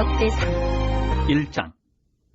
역대상. 1장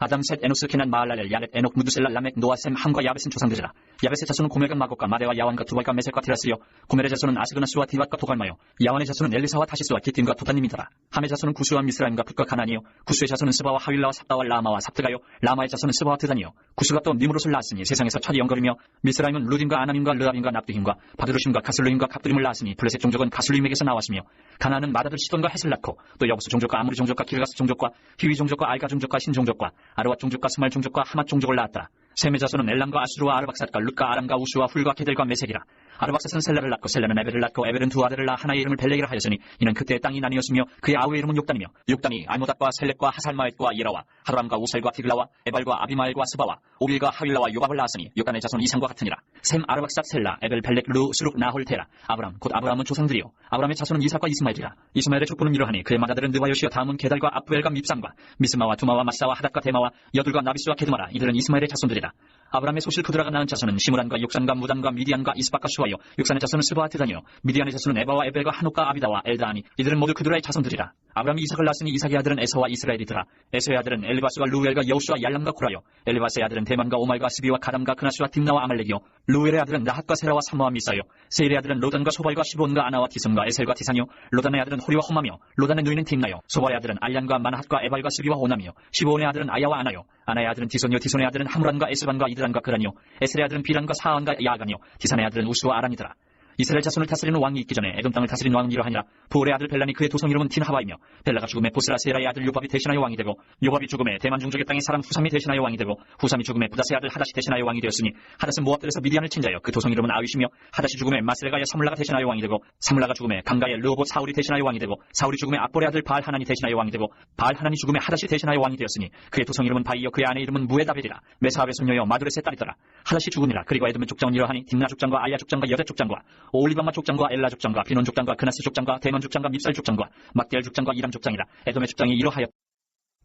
아담 셋 에노스 케난 마할랄엘 야렛 에녹 무두셀라 라멕 노아 셈 함과 야벳은 조상들이라. 야벳의 자손은 고멜과 마곡과 마대와 야완과 두발과 메셀과 티라스요. 고멜의 자손은 아스그나 스와 디밧과 도갈마요. 야완의 자손은 엘리사와 타시스와 기팀과 도다님이더라. 함의 자손은 구스와 미스라임과 붓과 가나니요. 구스의 자손은 스바와 하윌라와 삽다와 라마와 삽드가요. 라마의 자손은 스바와 드다니요. 구스가 또 니무롯을 낳았으니 세상에서 첫 영걸이며 미스라임은 루딘과 아남임과 르압임과 납두힘과 바드루심과 가슬루임과 갑두림을 낳았으니 블레셋 종족은 가슬루임에게서 나왔으며 가나는 마다들 시돈과 헷을 낳고 또 여부스 종족과 아무리 종족과 기르가스 종족과 히위 종족과 알가 종족과 신 종족과 아르와 종족과 스말 종족과 하맛 종족을 낳았다. 셈의 자손은 엘람과 아수르와 아르박삿과 룻과 아람과 우수와 훌과 게델과 메색이라. 아르박삿은 셀라를 낳고 셀라는 에벨을 낳고 에벨은 두 아들을 낳아 하나의 이름을 벨렉이라 하였으니 이는 그때 땅이 나뉘었으며 그의 아우의 이름은 욕단이며 욕단이 알모닥과 셀렉과 하살마엣과 예라와 하람과 우셀과 디글라와 에발과 아비마엘과 스바와 오빌과 하윌라와 요밥을 낳았으니 욕단의 자손 이상과 같으니라. 셈 아르박삿 셀라 에벨 벨렉 루 수룩 나홀 테라 아브람 곧 아브람은 조상들이요 아브람의 자손은 이삭과 이스마엘이라. 이스마엘의 족보는 이러하니 그의 마다들은 느바요시여 다음은 게달과 아프엘과 밉삼과 미스마와 두마와 마사와 하닷과 데마와 여둘과 나비스와 게드마라 이들은 이스마엘의 자손들이라. 아브람의 소실 그드라가 낳은 자손은 시므란과 욕산과 무단과 미디안과 이스박과 수아요 욕산의 자손은 스바와 드다니요. 미디안의 자손은 에바와 에벨과 한옥과 아비다와 엘다하니 이들은 모두 그드라의 자손들이라. 아브람이 이삭을 낳았으니 이삭의 아들은 에서와 이스라엘이더라. 에서의 아들은 엘리바스와 루엘과 여우수와 얄람과 코라요. 엘리바스의 아들은 대만과 오말과 스비와 가람과 그나스와 딥나와 아말렉이요. 루엘의 아들은 나핫과 세라와 삼모와 미사요. 세일의 아들은 로단과 소발과 시본과 아나와 디슨과 에셀과 디산이요. 로단의 아들은 호리와 호마며 로단의 누이는 딥나요. 소발의 아들은 알란과 마나핫과 에발과 스비와 호남이요. 시본의 아들은 아야와 아나요. 아나의 아들은 디손이요. 디손의 아들은 하므란과 에스반과 이드란과 그란이요 에셀의 아들은 비란과 사안과 야간이요 디산의 아들은 우수와 아란이더라 이스라엘 자손을 다스리는 왕이 있기 전에 에돔 땅을 다스리는 왕은 이러하니라. 부올의 아들 벨란이 그의 도성 이름은 딘하바이며 벨라가 죽음에 보스라 세라의 아들 요밥이 대신하여 왕이 되고 요밥이 죽음에 대만 중족의 땅의 사람 후삼이 대신하여 왕이 되고 후삼이 죽음에 부다스의 아들 하닷이 대신하여 왕이 되었으니 하닷은 모압들에서 미디안을 친 자여 그 도성 이름은 아윗이며 하닷이 죽음에 마스레가의 사물라가 대신하여 왕이 되고 사물라가 죽음에 강가의 르호봇 사울이 대신하여 왕이 되고 사울이 죽음에 압볼의 아들 바알 하나니 대신하여 왕이 되고 바알 하나니 죽음에 하닷이 대신하여 왕이 되었으니 그의 도성 이름은 바이여 그의 아내 이름은 무에다벨이라. 메사압의 손녀여 마두렛의 딸이더라. 하닷이 죽으니라. 그리고 에돔의 족장은 이러하니 딥나 족장과 아야 족장과 여자 족장과 오 올리바마 족장과 엘라 족장과 비논 족장과 그나스 족장과 대만 족장과 밉살 족장과 막디알 족장과 이람 족장이라 에돔의 족장이 이러하여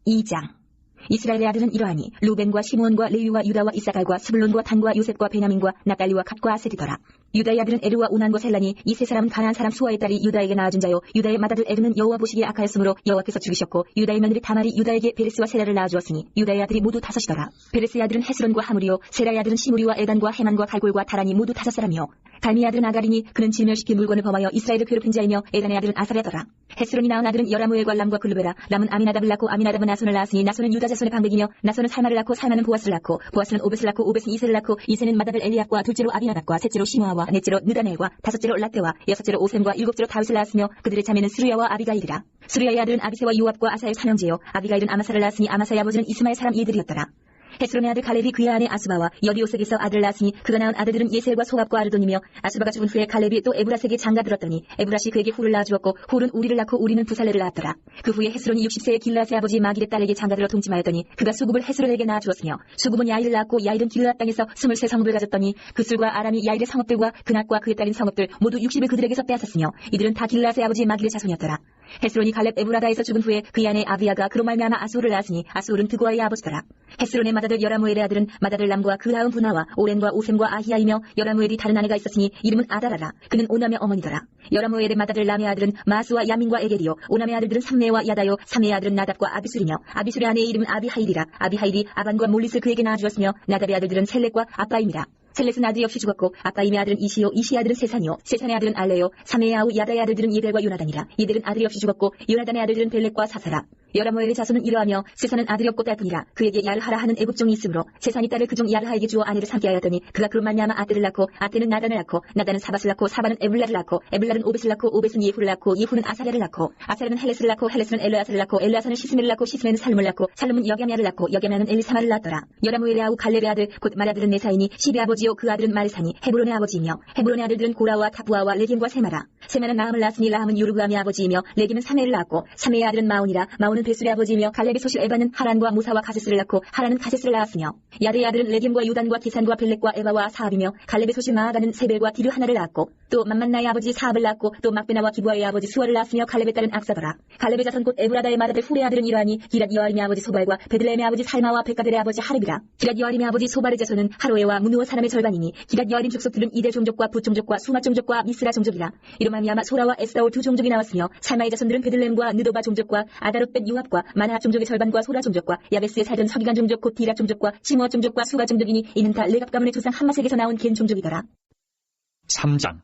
2장. 이스라엘의 아들은 이러하니 루벤과 시므온과 레위와 유다와 이사갈과 스불론과 단과 요셉과 베냐민과 나달리와 갓과 아셀이더라 유다의 아들은 에르와 오난과 셀란이 이 세 사람은 가나안 사람 수아의 딸이 유다에게 낳아준 자요. 유다의 맏아들 에르는 여호와 보시기에 악하였으므로 여호와께서 죽이셨고 유다의 며느리 다말이 유다에게 베레스와 세라를 낳아주었으니 유다의 아들이 모두 다섯이더라. 베레스의 아들은 헤스론과 하무리요 세라의 아들은 시무리와 에단과 헤만과 갈골과 다란이 모두 다섯 사람이요. 갈미의 아들은 아가리니 그는 진멸시킨 물건을 범하여 이스라엘을 괴롭힌 자이며 에단의 아들은 아사랴더라. 헤스론이 낳은 아들은 여라무엘과 람과 글루베라. 람은 아미나답을 낳고 아미나답은 나손을 낳았으니 나손은 유다 자손의 방백이며 나손은 살마를 낳고 살마는 보아스를 낳고 보아스는 오벳을 낳고 오벳은 이세를 낳고 이세는 마다벨 엘리압과 둘째로 아비나답과 셋째로 시므아와 넷째로 느다넬과 다섯째로 라떼와 여섯째로 오셈과 일곱째로 다윗을 낳았으며 그들의 자매는 스루야와 아비가일이라. 스루야의 아들은 아비세와 요압과 아사의 사명제요. 아비가일은 아마사를 낳았으니 아마사의 아버지는 이스마엘 사람 이들이었더라 헤스론의 아들 갈렙이 그의 아내 아수바와 여디오색에서 아들을 낳았으니 그가 낳은 아들들은 예셀과 소압과 아르돈이며 아수바가 죽은 후에 갈렙이 또 에브라색에 장가 들었더니 에브라시 그에게 후를 낳아주었고 훌은 우리를 낳고 우리는 부살레를 낳았더라. 그 후에 헤스론이 60세의 길라스의 아버지 마길의 딸에게 장가들어 동침하였더니 그가 수굽을 헤스론에게 낳아주었으며 수굽은 야일을 낳았고 야일은 길라 땅에서 23 성읍을 가졌더니 그술과 아람이 야일의 성읍들과 그낙과 그의 딸인 성읍들 모두 60을 그들에게서 빼앗았으며 이들은 다 길라스의 아버지 마길의 자손이었더라 헤스론이 갈렙 에브라다에서 죽은 후에 그의 아내 아비아가 그로 말미암아 아수를 낳았으니 아수는 드고아의 아버지더라. 헤스론의 맏아들 여라무엘의 아들은 맏아들 람과 그 다음 분하와 오렌과 오셈과 아히야이며 여라무엘이 다른 아내가 있었으니 이름은 아다라라. 그는 오남의 어머니더라. 여라무엘의 맏아들 람의 아들은 마스와 야민과 에겔이요. 오남의 아들들은 삼메와 야다요. 삼메의 아들은 나답과 아비술이며 아비술의 아내의 이름은 아비하일이라. 아비하일이 아반과 몰릿을 그에게 낳아주었으며 나답의 아들들은 셀렉과 아빠임이라 셀렛은 아들이 없이 죽었고 아빠 임의 아들은 이시요 이시의 아들은 세산이요 세산의 아들은 알레요 사메의 아우 야다의 아들들은 예델과 요나단이라. 이들은 아들이 없이 죽었고 요나단의 아들들은 벨렉과 사사라 여라모엘의 자손은 이러하며 세산은 아들이 없고 딸뿐이라 그에게 야르하라 하는 애국종이 있으므로 세산이 딸을 그종 야르하에게 주어 아내를 삼게 하였더니 그가 그로 말미암아 아들을 낳고 아떼는 나단을 낳고 나단은 사밧을 낳고 사밧은 에블라를 낳고 에블라는 오벳을 낳고 오벳은 예후를 낳고 예후는 아사랴를 낳고 아사랴는 헬레스를 낳고 헬레스는 엘르아사를 낳고 엘르아사는 시스메를 낳고 시스메는 살름을 낳고 살름은 여갸미아를 낳고 여갸미아는 엘리사마를 낳았더라. 여라모엘의 아우 갈렙의 아들 곧 말아들은 네사이니 시비 아버지요 그 아들은 마르사니 헤브론의 아버지이며 헤브론의 아들들은 고라와 타부아와 레겜과 세마라. 세마는 라함을 낳았으니 라함은 요르그암의 아버지이며 레겜은 사메를 낳았고 사메의 아들은 마온이라 마온은 베술의 아버지이며 갈렙의 소실 에바는 하란과 무사와 가세스를 낳고 하란은 가세스를 낳았으며 야르의 아들은 레겜과 유단과 기산과 벨렉과 에바와 사압이며 갈렙의 소실 마아가는 세벨과 디르 하나를 낳았고 또 만만나의 아버지 사압을 낳고 또 막베나와 기부아의 아버지 수아를 낳았으며 갈렙의 딸은 악사더라. 갈렙의 자손 곧 에브라다의 맏아들 후레 아들은 이러하니 기랏 여아림의 아버지 소발과 베들레헴의 아버지 살마와 베가델의 아버지 하르비라. 기랏 여아림의 아버지 소발의 자손은 하로에와 무누어 사람의 절반이니 기랏 여아림 족속들은 이대 종족과 붓 종족과 수마 종족과 미스라 종족이라. 이로 말미암아 소라와 에스다올 두 종족이 나왔으며 살마의 자손들은 베들레헴과 느도바 종족과 아다롯벳 요압과 마나 종족의 절반과 소라 종족과 야베스에 살던 서기관 종족 곧 디라 종족과 시므아 종족과 수가 종족이니 이는 다 레갑 가문의 조상 함마색에서 나온 겐 종족이더라. 3장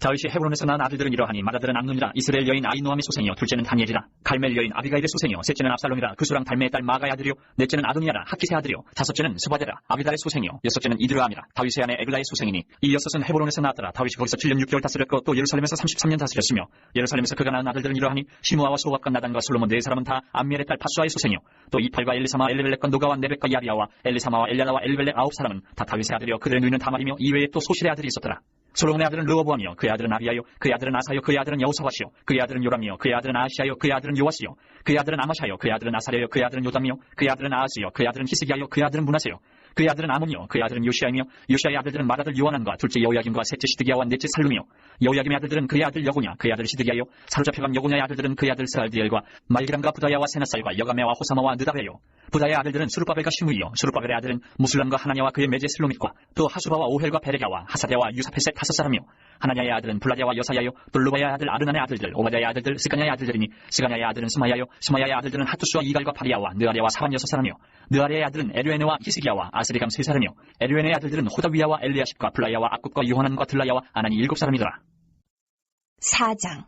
다윗이 헤브론에서 낳은 아들들은 이러하니 맏아들은 암논이라 이스라엘 여인 아이노함의 소생이요 둘째는 다니엘이라 갈멜 여인 아비가일의 소생이요. 셋째는 압살롬이라 그수랑 달메의 딸 마가의 아들이요. 넷째는 아도니아라 하키스의 아들이요. 다섯째는 스바데라 아비달의 소생이요. 여섯째는 이드르암이라 다윗의 아내 에글라의 소생이니 이 여섯은 헤브론에서 낳았더라. 다윗이 거기서 7년 6개월 다스렸고 또 예루살렘에서 33년 다스렸으며 예루살렘에서 그가 낳은 아들들은 이러하니 시므아와 소압과 나단과 솔로몬 네 사람은 다 암미엘의 딸 파수아의 소생이요. 또 이팔과 엘리사마 엘리벨렉과 노가와 네벡과 야비아와 엘리사마와 엘리아나와 엘리벨렉 아홉 사람은 다 다윗의 아들이요. 그들의 누이는 다말이며 이외에 또 소실의 아들이 있었더라. 솔로몬의 아들은 르호보암이요. 그의 아들은 아비야요. 그의 아들은 아사요. 그의 아들은 여호사밧이요. 그의 아들은 요람이요. 그의 아들은 아시아요. 그의 아들은 요아시요. 그의 아들은 아마샤요. 그의 아들은 아사랴요. 그의 아들은 요담이요. 그의 아들은 아하스요. 그의 아들은 히스기야요. 그의 아들은 문하세요 그의 아들은 아몬이요 그의 아들은 요시아이며 요시아의 아들들은 맏아들 요하난과 둘째 여호야김과 셋째 시드기야와 넷째 살룸이요 여호야김의 아들들은 그의 아들 여고냐 그의 아들 시드기야요 사로잡혀간 여고냐의 아들들은 그의 아들 스알디엘과 말기람과 부다야와 세나살과 여가메와 호사마와 느다베요. 부다의 아들들은 수르바벨과 시므이요 수르바벨의 아들은 무술람과 하나냐와 그의 매제 슬로밋과 또 하수바와 오헬과 베레가와 하사랴와 유사페셋 다섯 사람이요. 하나냐의 아들은 블라디아와 여사야요 또 루바의 아들 아르난의 아들들 오바댜의 아들들 스가냐의 아들들이니 스가냐의 아들은 스마야요 스마야의 아들들은 하투스와 이갈과 바리아와 느아랴와 사반 여섯 사람이요. 느아랴의 아들은 에르에네와 히스기야와 아스 리감 세 사람이요 에르에네의 아들들은 호다위야와 엘리아십과 블라야와 아굽과 요하난과 들라야와 아나니 일곱 사람이더라. 4장.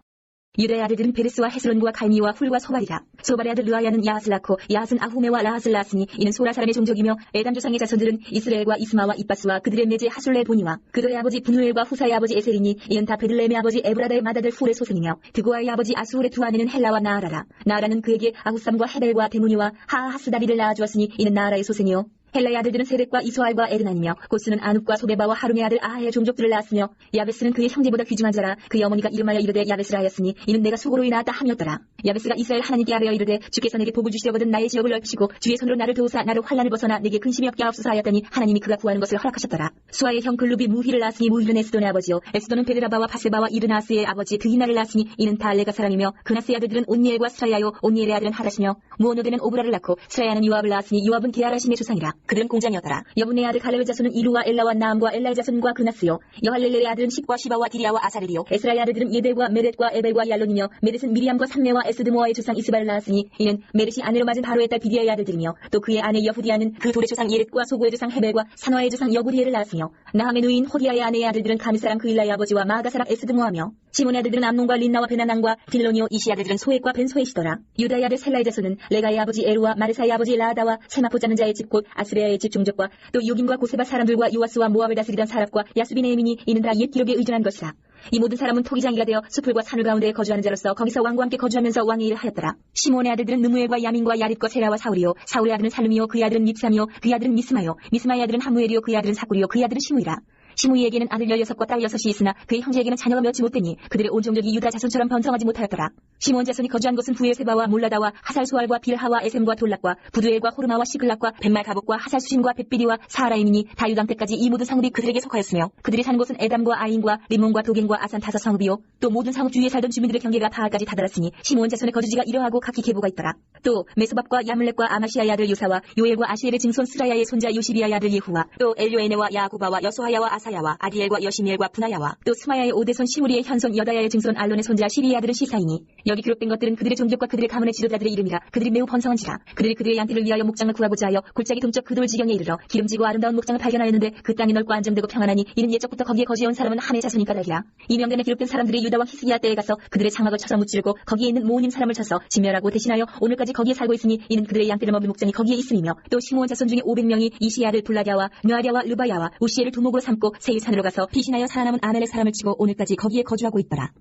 유다의 아들들은 베레스와 헤스론과 갈미와 훌과 소발이라. 소발의 아들 르아야는 야하슬 낳고 야하스는 아후메와 라하슬 낳았으니 이는 소라 사람의 종족이며 에담 조상의 자손들은 이스라엘과 이스마와 이바스와 그들의 매제 하술레 보니와 그들의 아버지 분후엘과 후사의 아버지 에셀이니 이는 다 베들레헴의 아버지 에브라다의 맏아들 훌의 소생이며 드고아의 아버지 아수울의 두 아내는 헬라와 나아라라. 나아라는 그에게 아후삼과 헤벨과 데모니와 하하스다비를 낳아주었으니 이는 나아라의 소생이요 헬라의 아들들은 세덱과 이소알과 에르난이며 고스는 아눕과 소베바와 하룸의 아들 아하의 종족들을 낳았으며 야베스는 그의 형제보다 귀중한 자라 그의 어머니가 이름하여 이르되 야베스라 하였으니 이는 내가 수고로 인하였다 함이었더라. 야베스가 이스라엘 하나님께 아뢰어 이르되 주께서 내게 복을 주시려거든 나의 지역을 넓히시고 주의 손으로 나를 도우사 나를 환란을 벗어나 내게 근심이 없게 하옵소서 하였더니 하나님이 그가 구하는 것을 허락하셨더라. 수아의 형 글룹이 무희를 낳았으니 무희는 에스돈의 아버지요. 에스돈은 베드라바와 바세바와 이르나스의 아버지 드히나를 낳았으니 이는 다 알레가 사람이며 그나스의 아들들은 온니엘과 스라야요 온니엘의 아들은 하라시며 무오노데는 오브라를 낳고 스라야는 요압을 낳았으니 요압은 게하라심의 조상이라 그들은 공장이었더라. 여분의 아들 갈렙의 자손은 이루와 엘라와 나암과 엘라의 자손과 그나스요. 여할렐레의 아들은 십과 시바와 디리아와 아사렐이요. 에스라의 아들들은 예델과 메렛과 에벨과 얄론이며 메렛은 미리암과 삼메와 에스드모아의 조상 이스바를 낳았으니 이는 메렛이 아내로 맞은 바로의 딸 비디아의 아들들이며 또 그의 아내 여후디아는 그 돌의 조상 예렛과 소고의 조상 헤벨과 산화의 조상 여구리엘을 낳았으며 나함의 누인 호디아의 아내의 아들들은 가미 사람 그일라의 아버지와 마아가 사람 에스드모아며 시몬의 아들들은 암논과 린나와 베나난과 딜로니오 이시 아들들은 소액과 벤소액이더라 유다의 아들 셀라의 자손은 레가의 아버지 에루와 마르사의 아버지 라아다와 세마포 자는 자의 집 곧 아스레아의 집 종족과 또 요김과 고세바 사람들과 요아스와 모압을 다스리던 사랍과 야스비네임이니 이는 다 옛 기록에 의존한 것이라 이 모든 사람은 토기장이가 되어 숲을과 산을 가운데 거주하는 자로서 거기서 왕과 함께 거주하면서 왕의 일을 하였더라. 시몬의 아들들은 느무엘과 야민과 야릿과 세라와 사울이요. 사울의 아들은 살루미요. 그의 아들은 밉삼이요. 그의 아들은 미스마요. 미스마의 아들은 하무엘이요. 그의 아들은 사꾸리요. 그의 아들은 시무이라. 시무이에게는 아들 16과 딸 6이 있으나 그의 형제에게는 자녀가 몇이 못되니 그들의 온 종족이 유다 자손처럼 번성하지 못하였더라. 시몬 자손이 거주한 곳은 부에세바와 몰라다와 하살수알과 빌하와 에셈과 돌락과 부두엘과 호르마와 시글락과 벤말 가복과 하살수심과 벳비리와 사하라임이니 다 유당 때까지 이 모든 성읍이 그들에게 속하였으며 그들이 사는 곳은 에담과 아인과 리몬과 도겐과 아산 다섯 성읍이요 또 모든 성읍 주위에 살던 주민들의 경계가 바알까지 다다랐으니 시몬 자손의 거주지가 이러하고 각기 계보가 있더라. 또 메소밥과 야물렉과 아마시아의 아들 요사와 요엘과 아시엘의 증손 스라야의 손자 요시비아의 아들 예후와 또 엘요에네와 야구바와 여소하야와 아사야와 아디엘과 여시미엘과 분하야와 또 스마야의 오대손 시무리의 현손 여다야의 증손 알론의 손자 시리의 아들은 시사이니 여기 기록된 것들은 그들의 종족과 그들의 가문의 지도자들의 이름이라 그들이 매우 번성한지라 그들이 그들의 양떼를 위하여 목장을 구하고자 하여 골짜기 동쪽 그 돌 지경에 이르러 기름지고 아름다운 목장을 발견하였는데 그 땅이 넓고 안정되고 평안하니 이는 예적부터 거기에 거주해온 사람은 한의 자손이 까닭이라 이 명단에 기록된 사람들이 유다왕 히스기야 때에 가서 그들의 장막을 쳐서 무찌르고 거기에 있는 모님 사람을 쳐서 진멸하고 대신하여 오늘까지 거기에 살고 있으니 이는 그들의 양떼를 먹일 목장이 거기에 있음이며 또 시므온 자손 중에 500명이 이시야를 블라랴와 뉘아랴와 르바야와 우시엘을 두목으로 삼고 세일 산으로 가서 피신하여 살아남은 아멜의 사람을 치고 오늘까지 거기에 거주하고 있더라.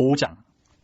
5장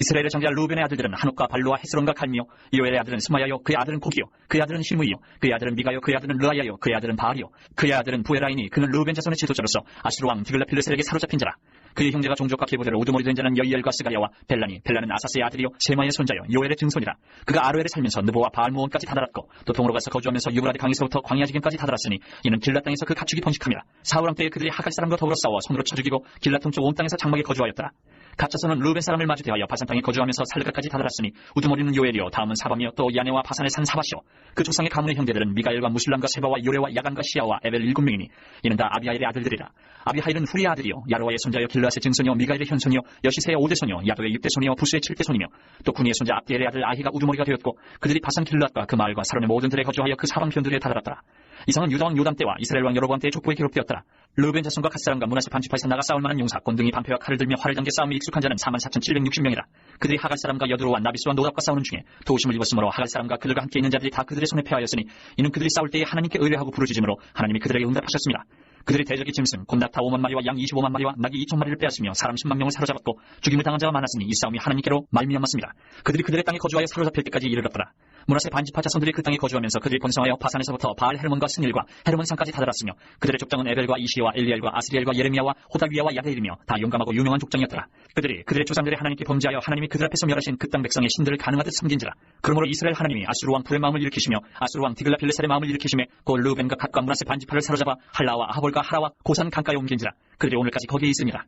이스라엘의 장자 루벤의 아들들은 한옥과 발루와 헤스론과 갈미요. 이오엘의 아들은 스마야요. 그의 아들은 고기요. 그의 아들은 시므이요. 그의 아들은 미가요. 그의 아들은 르아야요. 그의 아들은 바알이요. 그의 아들은 부에라이니. 그는 루벤 자손의 지도자로서 아수르 왕 디글라필레셀에게 사로잡힌 자라. 그의 형제가 종족과 계보대로 우두머리 된 자는 여이엘과 스가랴와 벨라니 벨라는 아사스의 아들이요. 세마의 손자요. 요엘의 증손이라. 그가 아르엘에 살면서 느보와 바알모온까지 다다랐고 또 동으로 가서 거주하면서 유브라데 강에서부터 광야 지경까지 다다랐으니 이는 길라 땅에서 그 가축이 번식함이라. 사울왕 때에 그들이 하갈 사람과 더불어 싸워 손으로 쳐 죽이고 길라 동쪽 온 땅에서 장막에 거주하였더라 가짜서는 루벤 사람을 마주 대하여 바산 땅에 거주하면서 살르가까지 다다랐으니 우두머리는 요엘이요 다음은 사밤이요 또 야네와 바산의 산 사바시요. 그 조상의 가문의 형제들은 미가엘과 무술람과 세바와 요레와 야간과 시아와 에벨 일곱 명이니 이는 다 아비하일의 아들들이라. 아비하일은 후리의 아들이요 야로와의 손자여 길라스의 증손이요 미가엘의 현손이요 여시세의 오대손이요 야도의 육대손이요 부스의 칠대손이며 또 군이의 손자 압디엘의 아들 아히가 우두머리가 되었고 그들이 바산 길라앗과 그 마을과 사론의 모든 들에 거주하여 그 사방 편들에 다다랐더라 이상은 유다왕 요담 때와 이스라엘 왕 여로보암 때의 족보에 기록되었더라. 르벤 자손과 갓사람과 문하세 반지파에서 나가 싸울 만한 용사, 곤등이 반패와 칼을 들며 활을 당겨 싸움에 익숙한 자는 44,760명이라. 그들이 하갈 사람과 여드로와 나비스와 노답과 싸우는 중에 도우심을 입었으므로 하갈 사람과 그들과 함께 있는 자들이 다 그들의 손에 패하였으니 이는 그들이 싸울 때에 하나님께 의뢰하고 부르짖음으로 하나님이 그들에게 응답하셨습니다. 그들이 대적의 짐승, 곤낙타 5만 마리와 양 25만 마리와 낙이 2천 마리를 빼앗으며 사람 10만 명을 사로잡았고 죽임을 당한 자가 많았으니 이 싸움이 하나님께로 말미암았습니다. 그들이 그들의 땅에 거주하여 사로잡힐 때까지 이르렀더라. 문하세 반지파 자손들이 그 땅에 거주하면서 그들이 번성하여 바산에서부터 바알 헤르몬과 스닐과 헤르몬 산까지 다다랐으며 그들의 족장은 에벨과 이시와 엘리엘과 아스리엘과 예레미야와 호다위야와 야데일이며 다 용감하고 유명한 족장이었더라. 그들이 그들의 조상들의 하나님께 범죄하여 하나님이 그들 앞에서 멸하신 그 땅 백성의 신들을 가능하듯 섬긴지라. 그러므로 이스라엘 하나님이 아수르 왕 불의 마음을 일으키시며 아수르 왕 디글라 빌레살의 마음을 일으키시며 곧 루벤과 갓과 문하세 반지파를 사로잡아 할라와 아하볼과 하라와 고산 강가에 옮긴지라. 그들이 오늘까지 거기에 있습니다.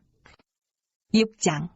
6장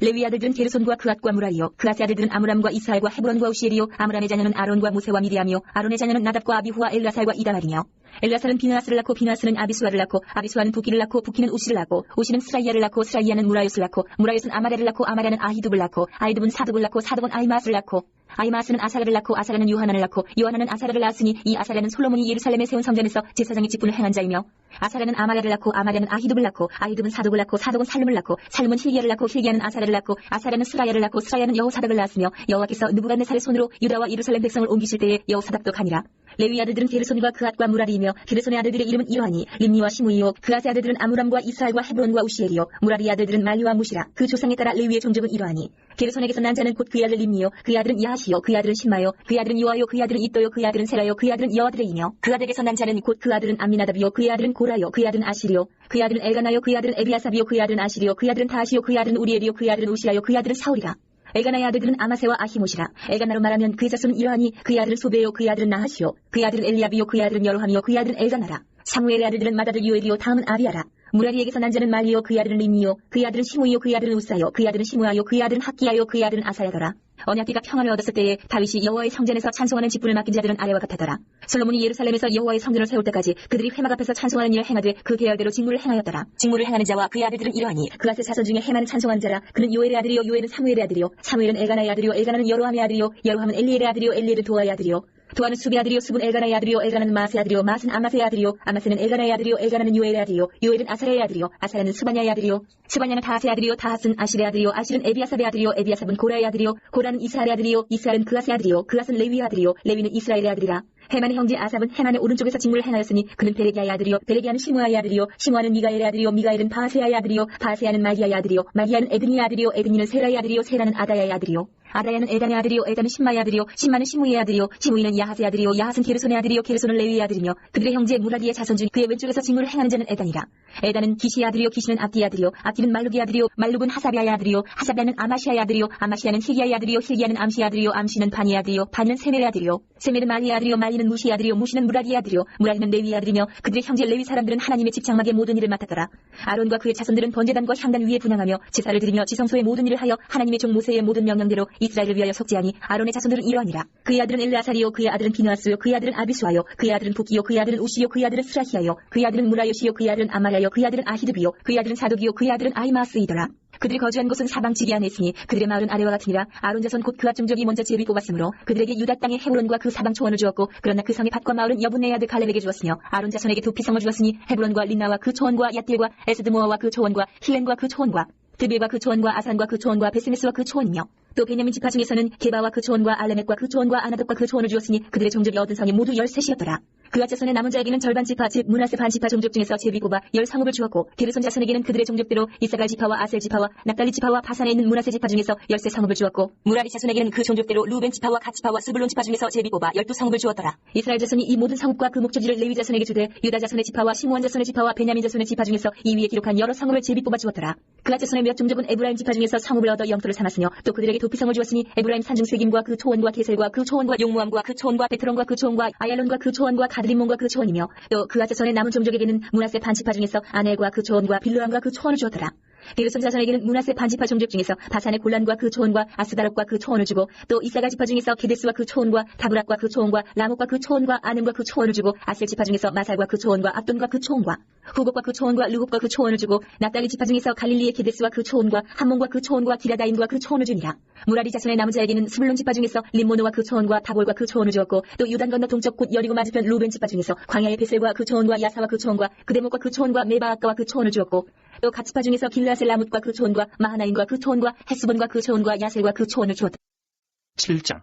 레위 아들들은 게르손과 그앗과 무라이요. 그앗의 아들들은 아므람과 이스라엘과 헤브론과 우시엘이요. 아므람의 자녀는 아론과 모세와 미디암이요. 아론의 자녀는 나답과 아비후와 엘라살과 이다말이며 엘라살은 비느하스를 낳고 비느하스는 아비수아를 낳고 아비수아는 부기를 낳고 부기는 우시를 낳고 우시는 스라이야를 낳고 스라이야는 무라이옷을 낳고 무라이옷은 아마레를 낳고 아마레는 아히둡을 낳고 아히둡은 사둡을 낳고 사둡은 아이마스를 낳고 아이마스는 아사라를 낳고 아사라는 요하나를 낳고 요하나는 아사라를 낳았으니 이 아사라는 솔로몬이 예루살렘에 세운 성전에서 제사장의 직분을 행한 자이며 아사라는 아마레를 낳고 아마레는 아히둡을 낳고 아히둡은 사독을 낳고 사독은 살름을 낳고 살름은 힐기야를 낳고 힐기야는 아사라를 낳고 아사라는 스라야를 낳고 스라야는 여호사닥을 낳았으며 여호와께서 느부갓네살의 손으로 유다와 예루살렘 백성을 옮기실 때에 여호사닥도 가니라 레위 아들들은 게르손과 그앗과 무라리이며 게르손의 아들들의 이름은 이러하니 림니와 시므이요 그앗의 아들들은 아므람과 이스라엘과 헤브론과 우시엘이요 무라리 아들들은 말리와 무시라 그 조상에 따라 레위의 종족은 이러하니 게르손에게서 난 자는 곧 그의 아들 림니요 그의 아들은 야하시요 그의 아들은 신마요 그의 아들은 요아요 그의 아들은 이또요 그의 아들은 세라요 그의 아들은 여아들이이며 그 아들에게서 난 자는 곧 그 아들은 암미나답이요 그의 아들은 고라요 그의 아들은 아시리요 그의 아들은 엘가나요 그의 아들은 에비아삽이요 그의 아들은 아시리요 그의 아들은 다하시요 그의 아들은 우리엘이요 그의 아들은 우시라요 그의 아들은 사울이라 엘가나의 아들들은 아마세와 아히모시라. 엘가나로 말하면 그의 자손은 이러하니 그의 아들은 소베요 그의 아들은 나하시오 그의 아들은 엘리아비요 그의 아들은 여로함이요 그의 아들은 엘가나라. 사무엘의 아들들은 마다들 요엘이요 다음은 아비아라. 무라리에게서 난 자는 말리요 그의 아들은 림니요 그의 아들은 시무이요 그의 아들은 우사요 그의 아들은 시무아요 그의 아들은 학기야요 그의 아들은 아사야더라. 언약기가 평안을 얻었을 때에 다윗이 여호와의 성전에서 찬송하는 직분을 맡긴 자들은 아래와 같았더라. 솔로몬이 예루살렘에서 여호와의 성전을 세울 때까지 그들이 회막 앞에서 찬송하는 일을 행하되 그 계열대로 직무를 행하였더라. 직무를 행하는 자와 그의 아들들은 이러하니 그앗의 자손 중에 해만은 찬송한 자라. 그는 요엘의 아들이요 요엘은 사무엘의 아들이요 사무엘은 엘가나의 아들이요 엘가나는 여로함의 아들이요 여로함은 엘리엘의 아들이요 엘리엘은 도아의 아들이요 도아는 수비 아들이요 수분 엘가나의 아들이요 엘가나는 마스의 아들이요 마스는 아마스의 아들이요 아마스는 엘가나의 아들이요 엘가나는 요엘의 아들이요 요엘은 아사랴의 아들이요 아사랴는 스바냐의 아들이요 스바냐는 다하스의 아들이요 다하스는 아실의 아들이요 아실은 에비아삽의 아들이요 에비아삽은 고라의 아들이요 고라는 이스라엘의 아들이요 이스라엘은 그앗의 아들이요 그앗은 레위의 아들이요 레위는 이스라엘의 아들이라 해만의 형제 아삽은 해만의 오른쪽에서 직무를 행하였으니 그는 베레기아의 아들이요 베레기아는 시무아의 아들이요 시무아는 미가엘의 아들이요 미가엘은 바세아의 아들이요 바세아는 마기아의 아들이요 마기아는 에드니의 아들이요 에드니는 세라의 아들이요 세라는 아다야의 아들이요. 아다야는 에단의 아들이요 에단은 신마의 아들이요 신마는 시무의 아들이요 시무이는 야하스의 아들이요 야하스는 게르손의 아들이요 게르손은 레위의 아들이며 그들의 형제 무라디의 자손 중 그의 왼쪽에서 직무를 행하는 자는 에단이라. 에단은 기시의 아들이요 기시는 압디의 아들이요 압디는 말룩의 아들이요 말룩은 하사비아의 아들이요 하사비아는 아마시아의 아들이요 아마시아는 힐기야의 아들이요 힐기야는 암시의 아들이요 암시는 바니의 아들이요 바니는 세멜의 아들이요. 세멜은 마리의 아들이요 마리는 무시의 아들이요 무시는 무라디의 아들이요 무라디는 레위의 아들이며 그들의 형제 레위 사람들은 하나님의 집장막의 모든 일을 맡았더라 아론과 그의 자손들은 번제단과 향단 위에 분양하며 제사를 드리며 지성소의 모든 일을 하여 하나님의 종 모세의 모든 명령대로 이스라엘을 위하여 속죄하니 아론의 자손들은 이러하니라 그의 아들은 엘라사리요 그의 아들은 비누아스요 그의 아들은 아비수아요 그의 아들은 부기요 그의 아들은 우시요 그의 아들은 스라히야요 그의 아들은 무라요시요 그의 아들은 아마야요 그의 아들은 아히드비요 그의 아들은 사독이요 그의 아들은 아이마스이더라 그들이 거주한 곳은 사방 지기 안에 있으니 그들의 마을은 아래와 같으니라 아론 자손 곧 그와 종족이 먼저 제비 뽑았으므로 그들에게 유다 땅의 헤브론과 그 사방 초원을 주었고 그러나 그 성의 밭과 마을은 여분의 아들 갈렙에게 주었으며 아론 자손에게 두피성을 주었으니 헤브론과 린나와 그 초원과 얏딜과 에스드모아와 그 초원과 힐렌과 그 초원과 드빌과 그 초원과 아산과 그 초원과 베스메스와 그 초원이며 또 베냐민 지파 중에서는 게바와 그 초원과 알레멧과 그 초원과 아나덕과 그 초원을 주었으니 그들의 종족이 얻은 성이 모두 열셋이었더라. 그와 자손의 남은 자에게는 절반 지파 즉 문하세 반 지파 종족 중에서 제비 뽑아 열 상업을 주었고 게르손 자손에게는 그들의 종족대로 이사갈 지파와 아셀 지파와 납달리 지파와 바산에 있는 문하세 지파 중에서 열세 상업을 주었고 무라리 자손에게는 그 종족대로 루벤 지파와 갓 지파와 스불론 지파 중에서 제비 뽑아 열두 상업을 주었더라. 이스라엘 자손이 이 모든 상업과 그 목적지를 레위 자손에게 주되 유다 자손의 지파와 시므온 자손의 지파와 베냐민 자손의 지파 중에서 이 위에 기록한 여러 상업을 제비 뽑아 주었더라. 그가 자손의 몇 종족은 에브라임 지파 중에서 상업을 얻어 영토를 삼았으며 또 그들에게 도피성을 주었으니 에브라임 산중 세김과 그 초원과 게셀과 그 초원과 용무암과 그 초원과 베트론과 그 초원과 아얄론과 그 초원과 가 드림몬과 그 초원이며 또 자손의 남은 종족에게는 문하세 반지파 중에서 아넬과 그 초원과 빌루암과 그 초원을 주었더라. 게르손 자손에게는 문하세 반지파 종족 중에서 바산의 골란과 그 초원과 아스다롯과 그 초원을 주고 또 이사가 지파 중에서 게데스와 그 초원과 다브락과 그 초원과 라목과 그 초원과 아넴과 그 초원을 주고 아셀 지파 중에서 마살과 그 초원과 압돈과 그 초원과 후곡과 그 초원과 르곱과 그 초원을 주고 나따리 지파 중에서 갈릴리의 게데스와 그 초원과 함몬과 그 초원과 기라다임과 그 초원을 주니라 무라리 자손의 남은 자에게는 스불론 지파 중에서 림모노와 그 초원과 다볼과 그 초원을 주었고 또 유단 건너 동쪽 곧 여리고 맞은편 루벤 지파 중에서 광야의 베셀과 그 초원과 야사와 그 초원과 그대목과 그 초원과 메바아까와 그 초원을 주었고 또 가치파 중에서 길라셀 라뭇과 그 초원과 마하나임과 그 초원과 헤스본과 그 초원과 야셀과 그 초원을 주었다. 7장.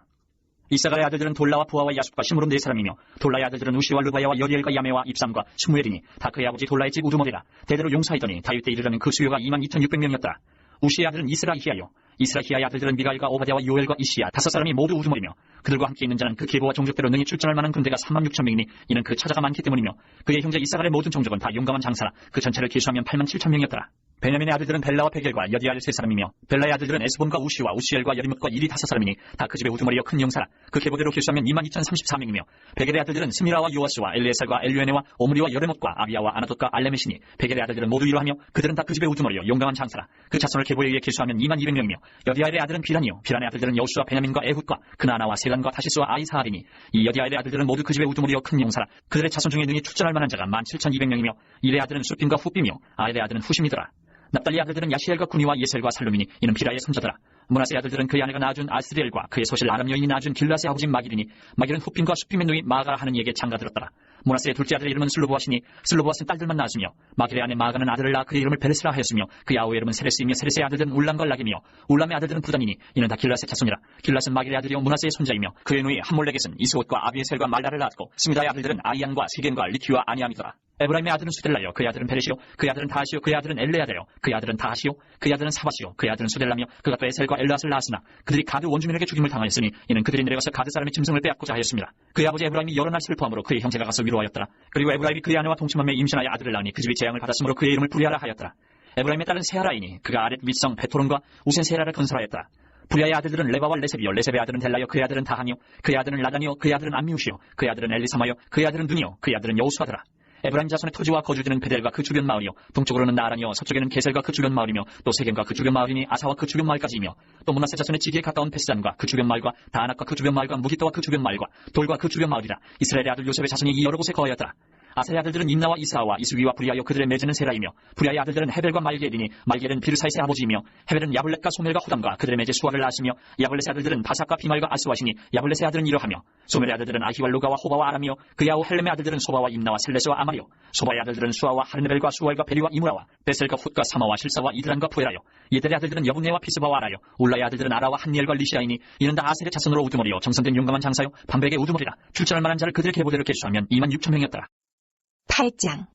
이사가의 아들들은 돌라와 부하와 야sup과 시므론 네 사람이며 돌라의 아들들은 우시와 르바야와 여리엘과 야메와 입삼과 스무엘이니 다 그의 아버지 돌라의 집 우두머리라. 대대로 용사이더니 다윗 때 이르려는 그 수요가 2만 2,600명이었다 우시의 아들은 이스라히야요 이스라히야의 아들들은 미가엘과 오바댜와 요엘과 이시야 다섯 사람이 모두 우두머리며 그들과 함께 있는 자는 그 계보와 종족대로 능히 출전할 만한 군대가 3만 6천 명이니 이는 그 차자가 많기 때문이며 그의 형제 이사갈의 모든 종족은 다 용감한 장사라 그 전체를 계수하면 8만 7천 명이었더라 베냐민의 아들들은 벨라와 베겔과 여디알 세 사람이며 벨라의 아들들은 에스본과 우시와 우시엘과 여리뭇과 이리 다섯 사람이니 다 그 집의 우두머리여 큰 용사라. 그 계보대로 계수하면 2만 2,034명이며 베겔의 아들들은 스미라와 요아스와 엘리에살과 엘류에네와 오므리와 여레못과 아비야와 아나돗과 알레메시니 베겔의 아들들은 모두 이러하며 그들은 다 그 집의 우두머리여 용감한 장사라. 그 자손을 계보에 의해 계수하면 2만 200명이며 여디알의 아들은 비란이요. 비란의 아들들은 여우수와 베냐민과 에훗과 그나나와 셀란과 다시스와 아이사하리니 이 여디알의 아들들은 모두 그 집의 우두머리여 큰 용사라. 그들의 자손 중에 능히 출전할 만한 자가 1만 7,200명이며 일의 아들은 수빔과 후빔이요. 아엘의 아들은 후심이더라 납달리 아들들은 야시엘과 구니와 예셀과 살루미니 이는 비라의 손자더라. 문하세 아들들은 그의 아내가 낳아준 아스리엘과 그의 소실 아람 여인이 낳아준 길라세 아버지 마길이니 마길은 후핀과 수핀의 누이 마가라 하는 이에게 장가들었더라. 문하세의 둘째 아들의 이름은 슬로보아시니 슬로보아스는 딸들만 낳았으며 마길의 아내 마가는 아들을 낳아 그의 이름을 베레스라 하였으며 그의 아우의 이름은 세레스이며 세레스의 아들들은 울람과 락이며 울람의 아들들은 부단이니 이는 다 길라세 자손이라. 길라스는 마길의 아들이요 문하세의 손자이며 그의 누이 함몰렉에는 이스옷과 아비에셀과 말라를 낳았고 스미다의 아들들은 아이안과 세겐과 리키와 아니암이더라. 에브라임의 아들은 수델라요. 그의 아들은 베레시요. 그의 아들은 다하시요. 그의 아들은 엘레아다요. 그의 아들은 다하시요. 그의 아들은 사바시요. 그의 아들은 수델라며 그가 또 에셀과 엘라스를 낳았으나 그들이 가드 원주민에게 죽임을 당하였으니 이는 그들이 내려가서 가드 사람의 짐승을 빼앗고자 하였습니다. 그의 아버지 에브라임이 여러 날 슬퍼함으로 그의 형제가 가서 위로하였더라. 그리고 에브라임이 그의 아내와 동침함에 임신하여 아들을 낳으니 그 집이 재앙을 받았으므로 그의 이름을 부리하라 하였더라. 에브라임의 딸은 세하라이니 그가 아렛 윗성 베토론과 우센 세라를 건설하였더라. 부리아의 아들들은 레바와 레셉이요 레셉의 아들은 델라요 그의 아들은 다하니요 그의 아들은 라단이요 그의 아들은 암미우시요 그의 아들은 엘리사마요 그의 아들은 눈이요 그의 아들은 여우수아더라 에브라임 자손의 토지와 거주지는 베델과 그 주변 마을이요. 동쪽으로는 나란이요. 서쪽에는 게셀과 그 주변 마을이며 또 세겜과 그 주변 마을이니 아사와 그 주변 마을까지이며 또 문하세 자손의 지기에 가까운 베스단과 그 주변 마을과 다안악과 그 주변 마을과 무기또와 그 주변 마을과 돌과 그 주변 마을이라. 이스라엘의 아들 요셉의 자손이 이 여러 곳에 거하였더라 아사의 아들들은 임나와 이사와 이스위와 부리아요 그들의 매제는 세라이며 부리아의 아들들은 헤벨과 말겔이니 말겔은 비르사이스의 아버지이며 헤벨은 야블렛과 소멜과 호담과 그들의 매제 수아를 낳았으며 야블렛의 아들들은 바삭과 비말과 아스와시니 야블렛의 아들은 이러하며 소멜의 아들들은 아히와 루가와 호바와 아람이요 그야후 헬렘의 아들들은 소바와 임나와 셀레스와 아마리요 소바의 아들들은 수아와 하르네벨과 수알과 베리와 이무라와 베셀과 훗과 사마와 실사와 이드란과 부에라요 예델의 아들들은 여분네와 피스바와 아라요 울라의 아들들은 아라와 한니엘과 리시아이니 이는 다 아셀의 자손으로 우두머리요 정성된 용감한 장사요 반백의 우두머리라 출전할 만한 자를 그들의 계보대로 계수하면 2만 6천 명이었더라 8장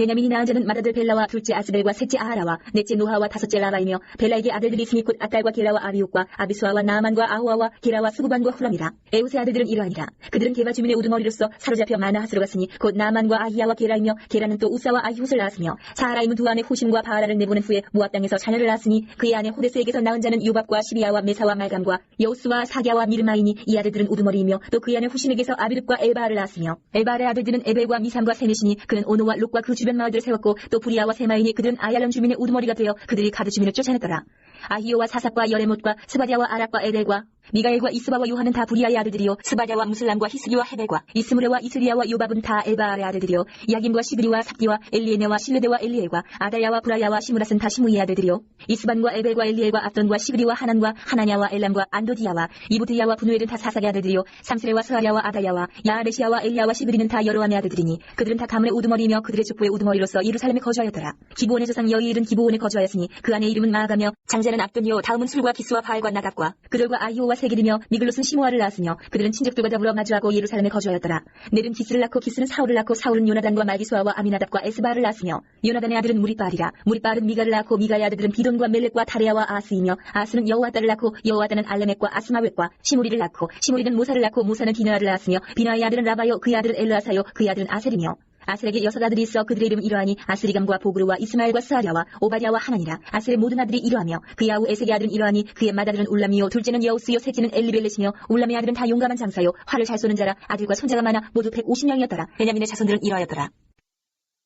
베냐민이 낳은 자는 맏아들 벨라와 둘째 아스벨과 셋째 아하라와 넷째 노하와 다섯째 라바이며 벨라에게 아들들이 곧 아딸과 게라와 아비옥과 아비수아와 나아만과 아호아와 게라와 수구반과 후람이라. 에우스의 아들들은 이러하니라. 그들은 게바 주민의 우두머리로서 사로잡혀 마나하스로 갔으니 곧 나아만과 아히야와 게라이며 게라는 또 우사와 아히훗을 낳았으며 사하라임은 두 아내 후심과 바하라를 내보낸 후에 모압 땅에서 자녀를 낳았으니 그의 아내 호데스에게서 낳은 자는 요밥과 시비야와 메사와 말감과 여우스와 사갸와 미르마이니 이 아들들은 우두머리이며 또 그의 아내 후심에게서 아비룹과 엘바알을 낳았으며 엘바알의 아들들은 에벨과 미삼과 세메시니 그는 오노와 롯과 그 주변 마을들을 세웠고 또 부리아와 세마이니 그들은 아얄론 주민의 우두머리가 되어 그들이 가드 주민을 쫓아냈더라. 아히오와 사삭과 여레못과 스바디아와 아락과 에델과 미가엘과 이스바와 요한은 다 부리아의 아들들이요. 스바디아와 무슬람과 히스기와 헤벨과 이스무레와 이스리아와 요밥은 다 엘바알의 아들들이요. 야김과 시브리와 삽디와 엘리에네와 실르데와 엘리엘과 아다야와 브라야와 시무라스는 다 시무이의 아들들이요. 이스반과 에벨과 엘리엘과 압돈과 시브리와 하난과 하나냐와 엘람과 안도디야와 이부드야와 분우엘은 다 사삭의 아들들이요. 삼스레와 스하랴와 아다야와 야레시아와 엘리야와 시브리는 다 여로함의 아들들이니 그들은 다 가문의 우두머리이며 그들의 족보의 우두머리로서 예루살렘에 거주하였더라. 기브온의 조상 여이일은 기브온에 거주하였으니 그 안에 이름은 마아가며 장자는 압돈이요. 다음은 술과 기스와 바알과 나갑과 그들과 아이오 와 세길이며 미글롯은 시모아를 낳았으며 그들은 친족들과 더불어 마주하고 예루살렘에 거주하였더라. 넬은 기스를 낳고 기스는 사울을 낳고 사울은 요나단과 말기수아와 아미나답과 에스바를 낳았으며 요나단의 아들은 무리바알이라. 무리바알은 미가를 낳고 미가의 아들들은 비돈과 멜렉과 다레아와 아스이며 아스는 여호와 딸을 낳고 여호와 딸은 알레멕과 아스마웻과 시무리를 낳고 시무리는 모사를 낳고 모사는 비나를 낳았으며 비나의 아들은 라바요 그의 아들은 엘르아사요 그의 아들은 아셀이며 아셀에게 여섯 아들이 있어 그들의 이름 이러하니 아스리감과 보그루와 이스마엘과 스하랴와 오바랴와 하나니라. 아셀의 모든 아들이 이러하며 그의 아우 에색의 아들은 이러하니 그의 맏아들은 울람이요 둘째는 여우스요 셋째는 엘리벨렛이며 울람의 아들은 다 용감한 장사요. 활을 잘 쏘는 자라 아들과 손자가 많아 모두 150명이었더라. 베냐민의 자손들은 이러하였더라.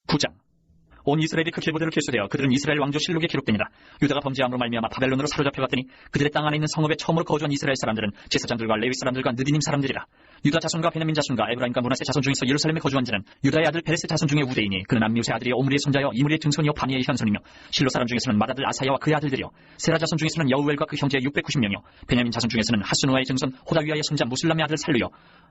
9장 온 이스라엘이 그 계보대로 결수되어 그들은 이스라엘 왕조 실록에 기록되니라. 유다가 범죄함으로 말미암아 바벨론으로 사로잡혀갔더니 그들의 땅 안에 있는 성읍에 처음으로 거주한 이스라엘 사람들은 제사장들과 레위 사람들과 느디님 사람들이라. 유다 자손과 베냐민 자손과 에브라임과 문하세 자손 중에서 예루살렘에 거주한 자는 유다의 아들 베레스 자손 중에 우대이니 그는 암미우의 아들이 오므리의 손자여 이므리의 증손이요 바니의 현손이며 실로 사람 중에서는 마다들 아사야와 그의 아들들이요 세라 자손 중에서는 여우엘과 그 형제 690명이요 베냐민 자손 중에서는 하스누아의 증손 호다위아의 손자 무슬람의 아들 살루요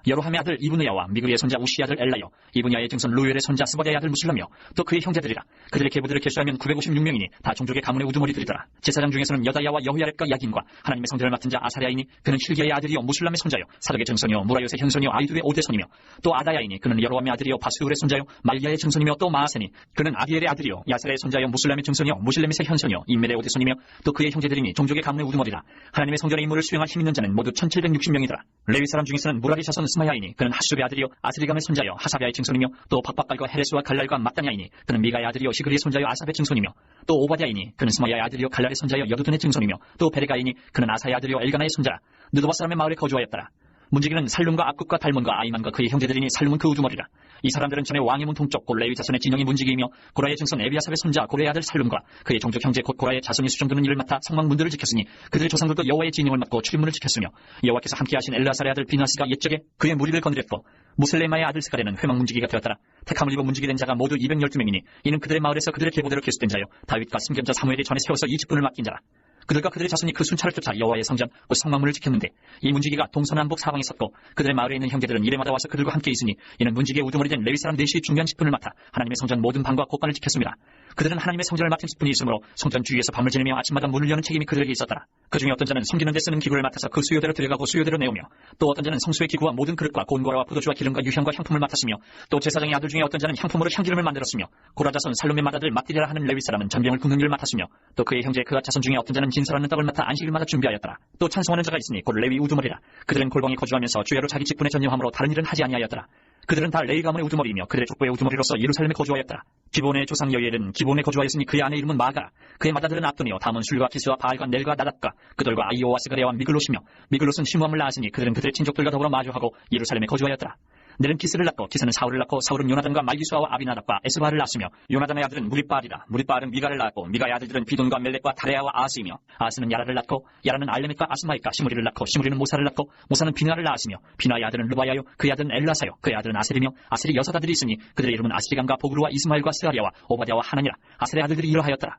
여로함의 아들 이브느야와 미그리의 손자 우시의 아들 엘라요 이브냐의 증손 루엘의 손자 스버데의 아들 무슬람이요 또 그의 형제들이라 그들의 계보들을 결수하면 956명이니 다 종족의 가문의 우두머리들이더라. 제사장 중에서는 여다야와 여호야렙과 야긴과 하나님의 성전을 맡은 자 아사랴이니 그는 힐기야의 아들이요 무슬람의 손자요 사독의 증손이요 무라요의 현손이요 아이두의 오대손이며 또 아다야이니 그는 여로함의 아들이요 바스울의 손자요 말리아의 증손이며 또 마아세니 그는 아비엘의 아들이요 야셀의 손자요 무슬람의 증손이요 무실레밋의 현손이요 인멜의 오대손이며 또 그의 형제들이니 종족의 가문의 우두머리라. 하나님의 성전의 임무를 수행할 힘 있는 자는 모두 1760명이더라. 레위 사람 중에서는 무라리 자손 스마야이니 그는 하수베의 아들이요 아스리감의 손자요 하사비아의 증손이며 또 박박갈과 헤레스와 갈랄과 mat다냐이니 그는 미가의 아들이요 시그리의 손자요 아삽의 증손이며 또 오바디아이니 그는 스마야의 아들이요 갈랄의 손자요 여두둔의 증손이며 또 베레가이니 그는 아사의 아들이요 엘가나의 손자라 느도바 사람의 마을에 거주하였더라 문지기는 살룸과 악국과 달몬과 아이만과 그의 형제들이니 살룸은 그 우두머리라. 이 사람들은 전에 왕의 문 동쪽 골레위 자손의 진영이 문지기이며 고라의 증손 에비아삽의 손자 고레의 아들 살룸과 그의 종족 형제 곧 고라의 자손이 수정드는 일을 맡아 성막 문들을 지켰으니 그들의 조상들도 여호와의 진영을 맡고 출입문을 지켰으며 여호와께서 함께하신 엘라살의 아들 비나스가 옛적에 그의 무리를 건드렸고 무슬레마의 아들 스가랴는 회막 문지기가 되었더라. 택함을 입어 문지기 된 자가 모두 212명이니 이는 그들의 마을에서 그들의 계보대로 계수된 자요 다윗과 승견자 사무엘이 전에 세워서 이 직분을 맡긴 자라. 그들과 그들의 자손이 그 순찰을 쫓아 여호와의 성전 곧 성막문을 지켰는데 이 문지기가 동서남북 사방에 섰고 그들의 마을에 있는 형제들은 이래마다 와서 그들과 함께 있으니 이는 문지기의 우두머리 된 레위 사람 넷이 중요한 직분을 맡아 하나님의 성전 모든 방과 곳간을 지켰습니다. 그들은 하나님의 성전을 맡은 직분이 있으므로 성전 주위에서 밤을 지내며 아침마다 문을 여는 책임이 그들에게 있었더라. 그 중에 어떤 자는 섬기는 데 쓰는 기구를 맡아서 그 수요대로 들여가고 수요대로 내오며 또 어떤 자는 성수의 기구와 모든 그릇과 곤고라와 포도주와 기름과 유향과 향품을 맡았으며 또 제사장의 아들 중에 어떤 자는 향품으로 향기름을 만들었으며 고라자손 살롬의 맏아들 마띠리라 하는 레위 사람은 전병을 굽는 일을 맡았으며 또 그의 형제 그가 자손 중에 어떤 자는 진설하는 떡을 맡아 안식일마다 준비하였더라. 또 찬송하는 자가 있으니 곧 레위 우두머리라. 그들은 골방에 거주하면서 주야로 자기 직분에 전념함으로 다른 일은 하지 아니하였더라. 그들은 다 레위 가문의 우두머리이며 그들의 족보의 우두머리로서 예루살렘에 거주하였더라. 기본의 조상 여예는 기본에 거주하였으니 그의 아내 이름은 마가. 그의 맏아들은 압돈이요 다음은 술과 기스와 바알과 넬과 나닷과 그들과 아이오와 스가랴와 미글롯이며 미글롯은 시므함을 낳았으니 그들은 그들의 친족들과 더불어 마주하고 예루살렘에 거주하였더라. 넬은 기스를 낳고 기스는 사울을 낳고 사울은 요나단과 말기수아와 아비나답과 에스바를 낳았으며 요나단의 아들은 무리바알이라 무리바알은 미가를 낳았고 미가의 아들들은 비돈과 멜렉과 다레아와 아스이며 아스는 야라를 낳고 야라는 알레멧과 아스마이과 시무리를 낳고 시무리는 모사를 낳고 모사는 비나를 낳았으며 비나의 아들은 르바야요 그의 아들은 엘라사요 그의 아들은 아셀이며 아셀이 여섯 아들이 있으니 그들의 이름은 아스리감과 보그루와 이스마엘과 스가리아와 오바디아와 하나니라 아셀의 아들들이 이러하였더라.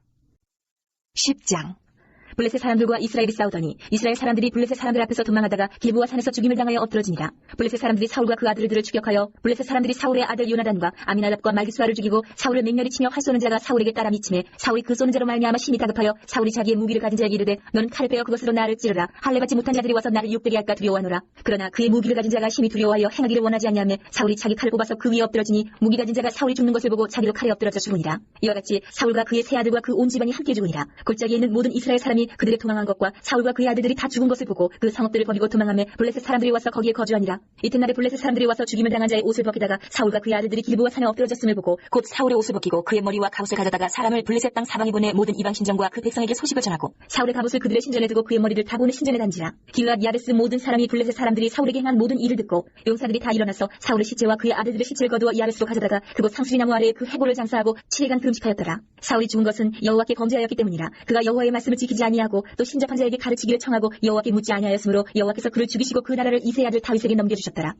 10장 블레셋 사람들과 이스라엘이 싸우더니 이스라엘 사람들이 블레셋 사람들 앞에서 도망하다가 길보아 산에서 죽임을 당하여 엎드러지니라. 블레셋 사람들이 사울과 그 아들들을 추격하여 블레셋 사람들이 사울의 아들 요나단과 아미나답과 말기수아를 죽이고 사울을 맹렬히 치며 활 쏘는 자가 사울에게 따라 미침해 사울이 그 쏘는 자로 말미암아 심히 다급하여 사울이 자기의 무기를 가진 자에게 이르되 너는 칼을 빼어 그것으로 나를 찌르라 할례받지 못한 자들이 와서 나를 욕되게 할까 두려워하노라. 그러나 그의 무기를 가진 자가 심히 두려워하여 행하기를 원하지 아니하며 사울이 자기 칼을 뽑아서 그 위에 엎드러지니 무기 가진 자가 사울이 죽는 것을 보고 자기도 칼에 엎드러져 죽으니라. 이와 같이 사울과 그의 세 아들과 그 온 집안이 함께 죽으니라. 골짜기에 있는 모든 이스라엘 사람이 그들의 도망한 것과 사울과 그의 아들들이 다 죽은 것을 보고 그 성읍들을 버리고 도망하며 블레셋 사람들이 와서 거기에 거주하니라. 이튿날에 블레셋 사람들이 와서 죽임을 당한 자의 옷을 벗기다가 사울과 그의 아들들이 길보아 산에 엎드러졌음을 보고 곧 사울의 옷을 벗기고 그의 머리와 갑옷을 가져다가 사람을 블레셋 땅 사방에 보내 모든 이방 신전과 그 백성에게 소식을 전하고 사울의 갑옷을 그들의 신전에 두고 그의 머리를 다보는 신전에 단지라. 길앗 야베스 모든 사람이 블레셋 사람들이 사울에게 행한 모든 일을 듣고 용사들이 다 일어나서 사울의 시체와 그의 아들들의 시체를 거두어 야베스로 가져다가 그곳 상수리나무 아래에 그 해골을 장사하고 7일간 금식하였더라. 사울이 죽은 것은 여호와께 범죄하였기 때문이라. 그가 여호와의 말씀을 지키지 아니하고 또 신접한 자에게 가르치기를 청하고 여호와께 묻지 아니하였으므로 여호와께서 그를 죽이시고 그 나라를 이세 아들 다윗에게 넘겨주셨더라.